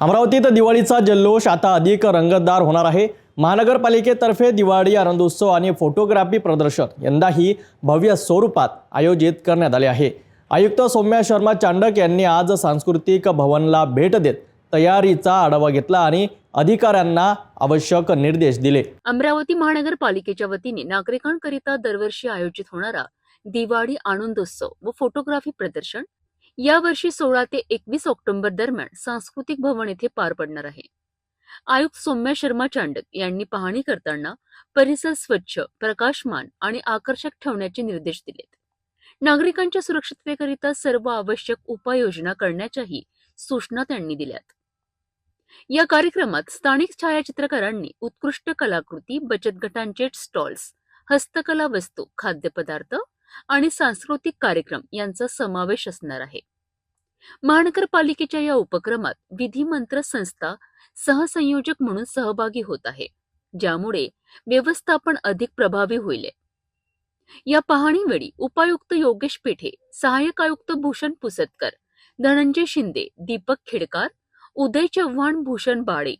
अमरावतीत दिवाळीचा जल्लोष आता अधिक रंगतदार होणार आहे. महानगरपालिकेतर्फे दिवाळी आनंदोत्सव आणि फोटोग्राफी प्रदर्शन यंदाही भव्य स्वरूपात आयोजित करण्यात आले आहे. आयुक्त सौम्या शर्मा चांडक यांनी आज सांस्कृतिक भवनला भेट देत तयारीचा आढावा घेतला आणि अधिकाऱ्यांना आवश्यक निर्देश दिले. अमरावती महानगरपालिकेच्या वतीने नागरिकांकरिता दरवर्षी आयोजित होणारा दिवाळी आनंदोत्सव व फोटोग्राफी प्रदर्शन यावर्षी सोळा ते एकवीस ऑक्टोबर दरम्यान सांस्कृतिक भवन येथे पार पडणार आहे. आयुक्त सौम्या शर्मा चांडक यांनी पाहणी करताना परिसर स्वच्छ प्रकाशमान आणि आकर्षक ठेवण्याचे निर्देश दिलेत. नागरिकांच्या सुरक्षिततेकरिता सर्व आवश्यक उपाययोजना करण्याच्याही सूचना त्यांनी दिल्यात. या कार्यक्रमात स्थानिक छायाचित्रकारांनी उत्कृष्ट कलाकृती बचत गटांचे स्टॉल्स हस्तकला वस्तू खाद्यपदार्थ आणि सांस्कृतिक कार्यक्रम यांचा समावेश असणार आहे. महानगरपालिकेच्या या उपक्रमात विधिमंत्र संस्था सहसंयोजक म्हणून सहभागी होत आहे ज्यामुळे व्यवस्थापन अधिक प्रभावी होईल. या पाहणीवेळी उपायुक्त योगेश पेठे सहाय्यक आयुक्त भूषण पुसतकर धनंजय शिंदे दीपक खेडकार उदय चव्हाण भूषण बाळे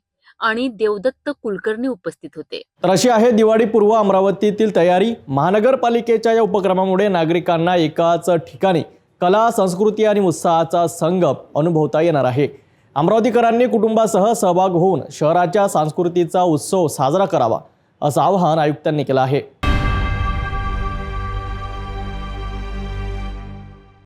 आणि देवदत्त कुलकर्णी उपस्थित होते. तर अशी आहे दिवाळीपूर्व अमरावतीतील तयारी. महानगरपालिकेच्या या उपक्रमामुळे नागरिकांना एकाच ठिकाणी कला संस्कृती आणि उत्साहाचा संगम अनुभवता येणार आहे. अमरावतीकरांनी कुटुंबासह सहभाग होऊन शहराच्या संस्कृतीचा उत्सव साजरा करावा असं आवाहन आयुक्तांनी केलं आहे.